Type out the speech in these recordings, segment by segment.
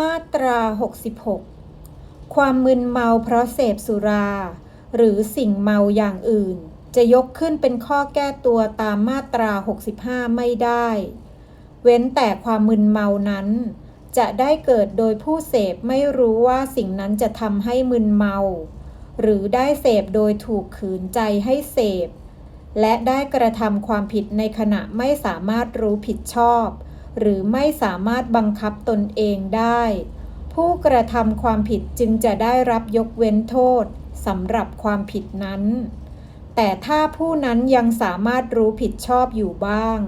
มาตรา 66 ความมึนเมาเพราะเสพสุรา หรือสิ่งเมาอย่างอื่น จะยกขึ้นเป็นข้อแก้ตัวตามมาตรา 65 ไม่ได้ เว้นแต่ความมึนเมานั้น จะได้เกิดโดยผู้เสพไม่รู้ว่าสิ่งนั้นจะทำให้มึนเมา หรือได้เสพโดยถูกขืนใจให้เสพ และได้กระทำความผิดในขณะไม่สามารถรู้ผิดชอบ หรือไม่สามารถบังคับตนเองได้ ผู้กระทำความผิดจึงจะได้รับยกเว้นโทษสำหรับความผิดนั้น แต่ถ้าผู้นั้นยังสามารถรู้ผิดชอบอยู่บ้าง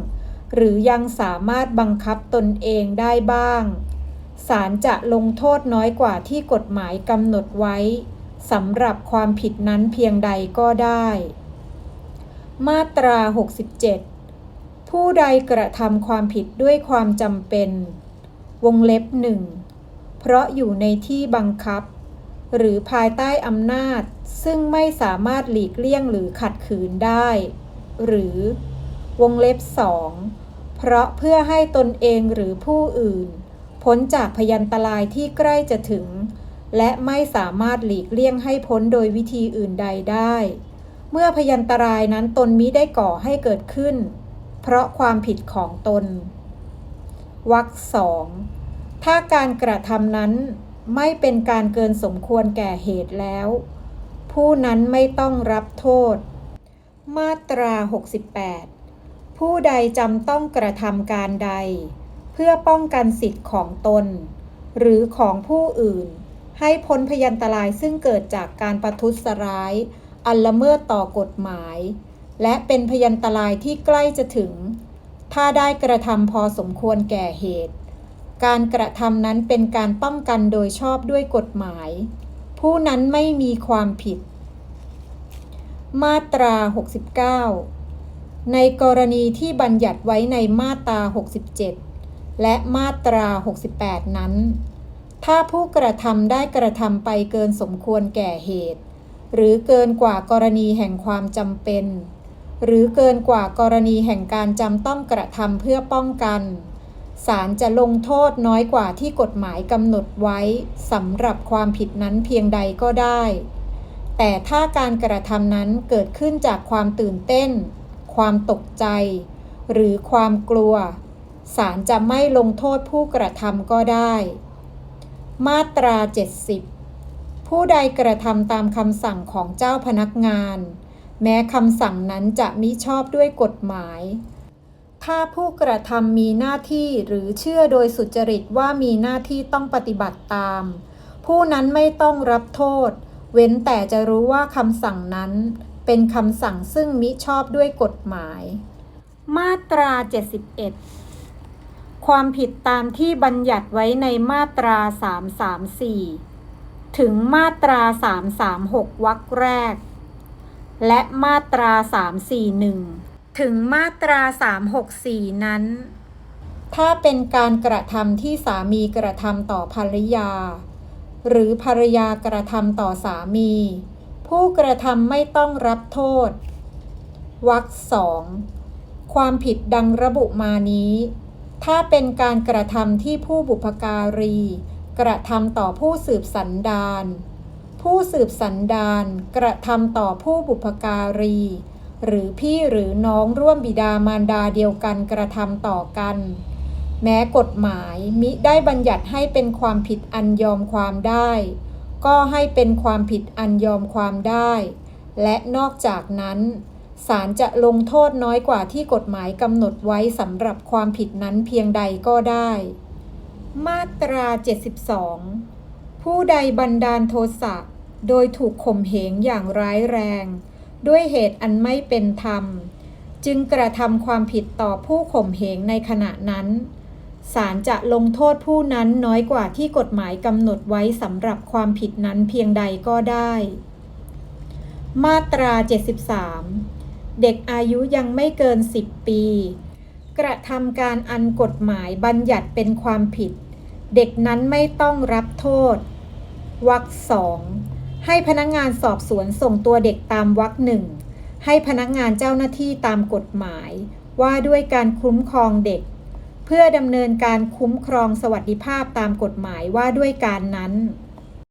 หรือยังสามารถบังคับตนเองได้บ้าง ศาลจะลงโทษน้อยกว่าที่กฎหมายกำหนดไว้สำหรับความผิดนั้นเพียงใดก็ได้ มาตรา 67 ผู้ใดกระทำความผิดด้วยความจำเป็น วงเล็บหนึ่งเพราะอยู่ในที่บังคับ หรือภายใต้อำนาจซึ่งไม่สามารถหลีกเลี่ยงหรือขัดขืนได้ หรือ วงเล็บสองเพราะเพื่อให้ตนเองหรือผู้อื่น พ้นจากพยันตรายที่ใกล้จะถึง และไม่สามารถหลีกเลี่ยงให้พ้นโดยวิธีอื่นใดได้ เมื่อพยันตรายนั้นตนมิได้ก่อให้เกิดขึ้น เพราะความผิดของตนวรรคสองถ้าการกระทำนั้นไม่เป็นการเกินสมควรแก่เหตุแล้ว ผู้นั้นไม่ต้องรับโทษ มาตรา 68 ผู้ใดจำต้องกระทำการใด เพื่อป้องกันสิทธิ์ของตน หรือของผู้อื่น ให้พ้นพยันตรายซึ่งเกิดจากการประทุษร้าย อันละเมิดต่อกฎหมาย และเป็นพยันตรายที่ใกล้จะถึง ถ้าได้กระทำพอสมควรแก่เหตุ การกระทำนั้นเป็นการป้องกันโดยชอบด้วยกฎหมาย ผู้นั้นไม่มีความผิด มาตรา 69 ในกรณีที่บัญญัติไว้ในมาตรา 67 และมาตรา 68 นั้น ถ้าผู้กระทำได้กระทำไปเกินสมควรแก่เหตุ หรือเกินกว่ากรณีแห่งความจำเป็น หรือเกินกว่ากรณีแห่งการจำต้องกระทำเพื่อป้องกัน ศาลจะลงโทษน้อยกว่าที่กฎหมายกำหนดไว้สำหรับความผิดนั้นเพียงใดก็ได้ แต่ถ้าการกระทำนั้นเกิดขึ้นจากความตื่นเต้น ความตกใจ หรือความกลัว ศาลจะไม่ลงโทษผู้กระทำก็ได้ มาตรา 70 ผู้ใดกระทำตามคำสั่งของเจ้าพนักงาน แม้คำสั่งนั้นจะมิชอบด้วยกฎหมาย ถ้าผู้กระทำมีหน้าที่หรือเชื่อโดยสุจริตว่ามีหน้าที่ต้องปฏิบัติตาม ผู้นั้นไม่ต้องรับโทษ เว้นแต่จะรู้ว่าคำสั่งนั้น เป็นคำสั่งซึ่งมิชอบด้วยกฎหมาย มาตรา 71 ความผิดตามที่บัญญัติไว้ในมาตรา 334 ถึงมาตรา 336 วรรคแรก และมาตรา 341 ถึงมาตรา 364 นั้น ถ้าเป็นการกระทำที่สามีกระทำต่อภรรยา หรือภรรยากระทำต่อสามี ผู้กระทำไม่ต้องรับโทษวรรคสองความผิดดังระบุมานี้ ถ้าเป็นการกระทำที่ผู้บุพการี กระทำต่อผู้สืบสันดาน ผู้สืบสันดานกระทำต่อผู้บุพการี หรือพี่หรือน้องร่วมบิดามารดาเดียวกันกระทำต่อกัน แม้กฎหมายมิได้บัญญัติให้เป็นความผิดอันยอมความได้ ก็ให้เป็นความผิดอันยอมความได้ และนอกจากนั้นศาลจะลงโทษน้อยกว่าที่กฎหมายกำหนดไว้สำหรับความผิดนั้นเพียงใดก็ได้ มาตรา 72 ผู้ใดบันดาลโทสะ โดยถูกข่มเหงอย่างร้ายแรง ด้วยเหตุอันไม่เป็นธรรม จึงกระทำความผิดต่อผู้ข่มเหงในขณะนั้นศาลจะลงโทษผู้นั้นน้อยกว่าที่กฎหมายกำหนดไว้สำหรับความผิดนั้นเพียงใดก็ได้ มาตรา 73 เด็กอายุยังไม่เกิน 10 ปี กระทำการอันกฎหมายบัญญัติเป็นความผิด เด็กนั้นไม่ต้องรับโทษ วรรคสอง ให้พนักงานสอบสวนส่งตัวเด็กตามวรรคหนึ่ง ให้พนักงานเจ้าหน้าที่ตามกฎหมาย ว่าด้วยการคุ้มครองเด็ก เพื่อดำเนินการคุ้มครองสวัสดิภาพตามกฎหมายว่าด้วยการนั้น